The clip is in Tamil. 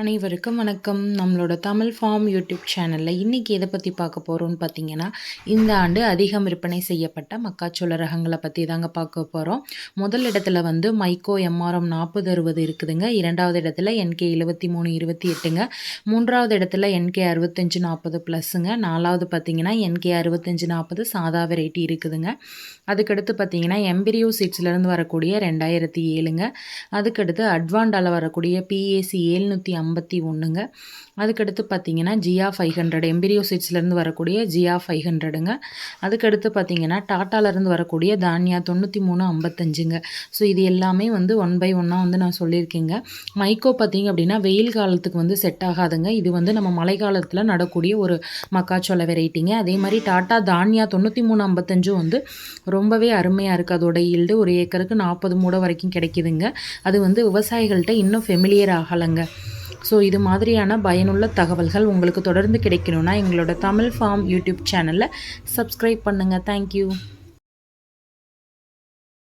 அனைவருக்கும் வணக்கம். நம்மளோட தமிழ் ஃபார்ம் யூடியூப் சேனலில் இன்றைக்கி எதை பற்றி பார்க்க போகிறோம்னு பார்த்தீங்கன்னா இந்த ஆண்டு அதிகம் விற்பனை செய்யப்பட்ட மக்காச்சோள ரகங்களை பற்றி தாங்க பார்க்க போகிறோம் முதல் இடத்துல வந்து மைக்கோ எம்ஆர்எம் நாற்பது அறுபது இருக்குதுங்க. இரண்டாவது இடத்துல என்கே எழுபத்தி மூணு இருபத்தி எட்டுங்க. மூன்றாவது இடத்துல என்கே அறுபத்தஞ்சு நாற்பது ப்ளஸ்ஸுங்க நாலாவது பார்த்தீங்கன்னா என்கே அறுபத்தஞ்சு நாற்பது சாதா வெரைட்டி இருக்குதுங்க. அதுக்கடுத்து பார்த்தீங்கன்னா எம்பிரியோ சீட்ஸ்லேருந்து வரக்கூடிய ரெண்டாயிரத்தி ஏழுங்க. அதுக்கடுத்து அட்வான்டாவில் வரக்கூடிய பிஏசி ஏழ்நூற்றி ஐம்பத்தி ஒன்றுங்க அதுக்கடுத்து பார்த்தீங்கன்னா ஜியா ஃபைவ் ஹண்ட்ரட் எம்பிரியோ சீட்ஸ்லேருந்து வரக்கூடிய ஜியா ஃபைவ் ஹண்ட்ரடுங்க அதுக்கடுத்து பார்த்தீங்கன்னா டாட்டாலேருந்து வரக்கூடிய தானியா தொண்ணூற்றி மூணு ஐம்பத்தஞ்சுங்க. ஸோ இது எல்லாமே வந்து ஒன் பை ஒன்னாக வந்து நான் சொல்லியிருக்கேங்க. மைக்கோ பார்த்தீங்க அப்படின்னா வெயில் காலத்துக்கு வந்து செட் ஆகாதுங்க. இது வந்து நம்ம மழை காலத்தில் நடக்கூடிய ஒரு மக்காச்சோள வெரைட்டிங்க. அதே மாதிரி டாட்டா தானியா தொண்ணூற்றி மூணு ஐம்பத்தஞ்சும் வந்து ரொம்பவே அருமையாக இருக்குது அதோட ஈல்டு ஒரு ஏக்கருக்கு நாற்பது மூடை வரைக்கும் கிடைக்குதுங்க. அது வந்து விவசாயிகள்கிட்ட இன்னும் ஃபெமிலியர் ஆகலைங்க. ஸோ இது மாதிரியான பயனுள்ள தகவல்கள் உங்களுக்கு தொடர்ந்து கிடைக்கணும்னா எங்களோட தமிழ் ஃபார்ம் யூடியூப் சேனலில் சப்ஸ்கிரைப் பண்ணுங்கள் தேங்க்யூ